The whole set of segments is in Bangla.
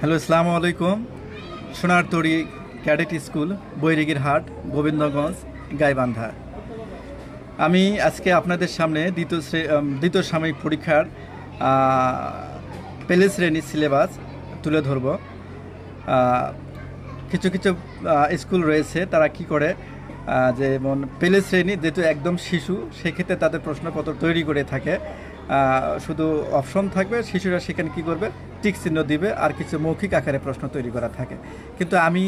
হ্যালো, আসসালামু আলাইকুম। সোনারতড়ি ক্যাডেট স্কুল, বৈরিগির হাট, গোবিন্দগঞ্জ, গাইবান্ধা। আমি আজকে আপনাদের সামনে দ্বিতীয় দ্বিতীয় সাময়িক পরীক্ষার পেলে শ্রেণির সিলেবাস তুলে ধরব। কিছু কিছু স্কুল রয়েছে, তারা কি করে যেমন পেলে শ্রেণি যেহেতু একদম শিশু, সেক্ষেত্রে তাদের প্রশ্নপত্র তৈরি করে থাকে। শুধু অপশন থাকবে, শিশুরা সেখানে কি করবে? টিক চিহ্ন দিবে আর কিছু মৌখিক আকারে প্রশ্ন তৈরি করা থাকে। কিন্তু আমি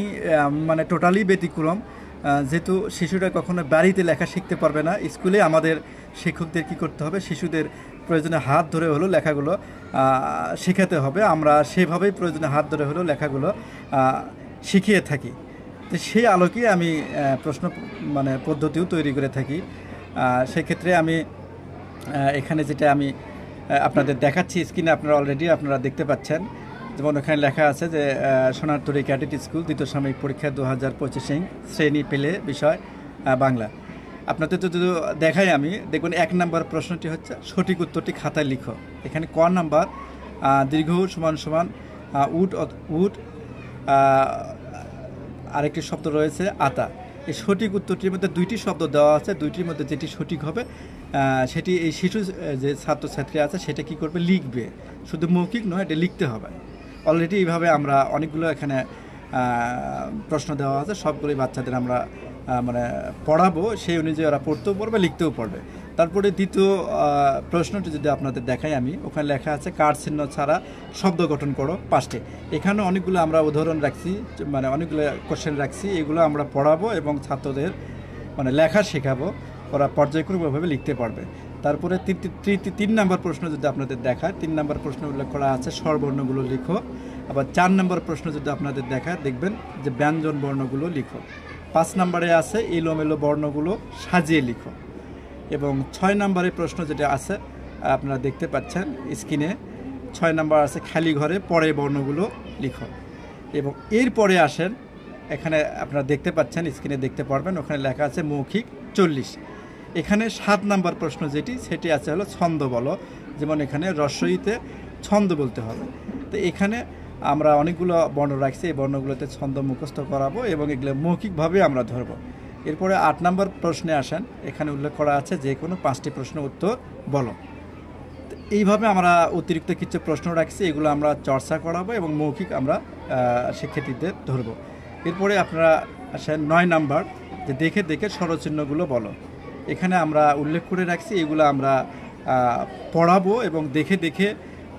মানে টোটালি ব্যতিক্রম যেহেতু শিশুরা কখনো বাড়িতে লেখা শিখতে পারবে না, স্কুলে আমাদের শিক্ষকদের কি করতে হবে? শিশুদের প্রয়োজনে হাত ধরে হলো লেখাগুলো শেখাতে হবে। আমরা সেভাবেই প্রয়োজনে হাত ধরে হলো লেখাগুলো শিখিয়ে থাকি। তো সেই আলোকে আমি প্রশ্ন মানে পদ্ধতিও তৈরি করে থাকি। সেক্ষেত্রে আমি এখানে যেটা আমি আপনাদের দেখাচ্ছি স্ক্রিনে আপনারা অলরেডি আপনারা দেখতে পাচ্ছেন। যেমন ওখানে লেখা আছে যে সোনারতরী ক্যাডেট স্কুল, দ্বিতীয় সাময়িক পরীক্ষা দু হাজার পঁচিশে শ্রেণি পেলে বিষয় বাংলা। আপনাদের তো যদি দেখাই আমি, দেখুন এক নাম্বার প্রশ্নটি হচ্ছে, সঠিক উত্তরটি খাতায় লিখো। এখানে ক নাম্বার দীর্ঘ সমান সমান উড উড আরেকটি শব্দ রয়েছে, আতা। এই সঠিক উত্তরটির মধ্যে দুইটি শব্দ দেওয়া আছে, দুইটির মধ্যে যেটি সঠিক হবে সেটি এই শিশু যে ছাত্রছাত্রী আছে, সেটা কি করবে? লিখবে। শুধু মৌখিক নয়, এটা লিখতে হবে। অলরেডি এইভাবে আমরা অনেকগুলো এখানে প্রশ্ন দেওয়া আছে। সবগুলোই বাচ্চাদের আমরা মানে পড়াবো। সেই অনুযায়ী ওরা পড়তেও পড়বে, লিখতেও পড়বে। তারপরে দ্বিতীয় প্রশ্নটি যদি আপনাদের দেখাই আমি, ওখানে লেখা আছে, কার চিহ্ন ছাড়া শব্দ গঠন করো পাঁচটি। এখানে অনেকগুলো আমরা উদাহরণ রাখছি মানে অনেকগুলো কোশ্চেন রাখছি। এগুলো আমরা পড়াবো এবং ছাত্রদের মানে লেখা শেখাবো। ওরা পর্যায়ক্রমিকভাবে লিখতে পারবে। তারপরে তিন- নম্বর প্রশ্ন যদি আপনাদের দেখায়, তিন নম্বর প্রশ্ন উল্লেখ করা আছে, স্বরবর্ণগুলো লিখো। আবার চার নম্বর প্রশ্ন যদি আপনাদের দেখায়, দেখবেন যে ব্যঞ্জন বর্ণগুলো লিখো। পাঁচ নম্বরে আছে, এলোমেলো বর্ণগুলো সাজিয়ে লিখো। এবং ছয় নম্বরের প্রশ্ন যেটা আছে, আপনারা দেখতে পাচ্ছেন স্ক্রিনে ছয় নম্বর আছে খালি ঘরে, পরে বর্ণগুলো লিখো। এবং এরপরে আসেন, এখানে আপনারা দেখতে পাচ্ছেন স্ক্রিনে দেখতে পারবেন, ওখানে লেখা আছে মৌখিক চল্লিশ। এখানে সাত নাম্বার প্রশ্ন যেটি, সেটি আছে হলো ছন্দ বলো। যেমন এখানে রস্বইতে ছন্দ বলতে হবে। তো এখানে আমরা অনেকগুলো বর্ণ রাখছি, এই বর্ণগুলোতে ছন্দ মুখস্থ করাবো এবং এগুলো মৌখিকভাবে আমরা ধরবো। এরপরে আট নম্বর প্রশ্নে আসেন। এখানে উল্লেখ করা আছে যে কোনো পাঁচটি প্রশ্নের উত্তর বলো। এইভাবে আমরা অতিরিক্ত কিছু প্রশ্ন রাখছি, এগুলো আমরা চর্চা করাবো এবং মৌখিক আমরা শিক্ষার্থীদের ধরবো। এরপরে আপনারা আসেন নয় নাম্বার, যে দেখে দেখে স্বরচিহ্নগুলো বলো। এখানে আমরা উল্লেখ করে রাখছি, এগুলো আমরা পড়াবো এবং দেখে দেখে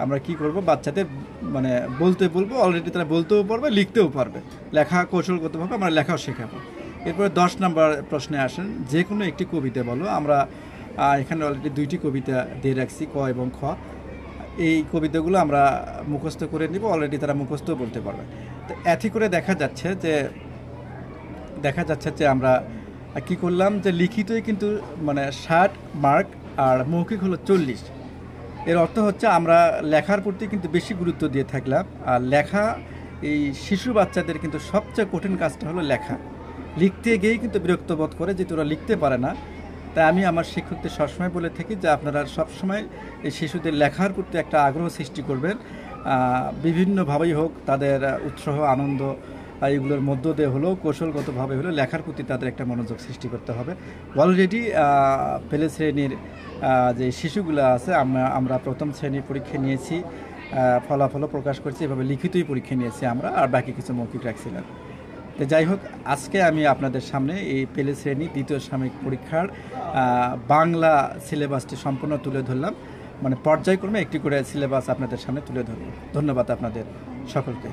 আমরা কি করব, বাচ্চাদের মানে বলতে বলব অলরেডি তারা বলতেও পারবে, লিখতেও পারবে। লেখা কৌশলগতভাবে আমরা লেখাও শেখাবো। এরপরে দশ নম্বর প্রশ্নে আসেন, যে কোনো একটি কবিতা বলো, আমরা এখানে অলরেডি দুইটি কবিতা দিয়ে রাখছি, ক এবং খ। এই কবিতাগুলো আমরা মুখস্থ করে নিব অলরেডি তারা মুখস্থও বলতে পারবে। তো এথি করে দেখা যাচ্ছে যে, দেখা যাচ্ছে যে আমরা কি করলাম যে লিখিতই কিন্তু মানে ষাট মার্ক আর মৌখিক হলো চল্লিশ। এর অর্থ হচ্ছে আমরা লেখার প্রতি কিন্তু বেশি গুরুত্ব দিয়ে থাকলাম। আর লেখা, এই শিশু বাচ্চাদের কিন্তু সবচেয়ে কঠিন কাজটা হলো লেখা। লিখতে গিয়েই কিন্তু বিরক্ত বোধ করে যে তোরা লিখতে পারে না। তাই আমি আমার শিক্ষকদের সবসময় বলে থাকি যে আপনারা সবসময় এই শিশুদের লেখার প্রতি একটা আগ্রহ সৃষ্টি করবেন। বিভিন্নভাবেই হোক তাদের উৎসাহ, আনন্দ আহ, এগুলোর মধ্য দিয়ে হলেও কৌশলগতভাবে হলেও লেখার প্রতি তাদের একটা মনোযোগ সৃষ্টি করতে হবে। অলরেডি পেলে শ্রেণির যে শিশুগুলো আছে আমরা আমরা প্রথম শ্রেণির পরীক্ষা নিয়েছি ফলাফলও প্রকাশ করছি এভাবে লিখিতই পরীক্ষা নিয়েছি আমরা আর বাকি কিছু মৌখিক রাখছিলাম। তো যাই হোক আজকে আমি আপনাদের সামনে এই পেলে শ্রেণি দ্বিতীয় সাময়িক পরীক্ষার বাংলা সিলেবাসটি সম্পূর্ণ তুলে ধরলাম। মানে পর্যায়ক্রমে একটি করে সিলেবাস আপনাদের সামনে তুলে ধরব। ধন্যবাদ আপনাদের সকলকে।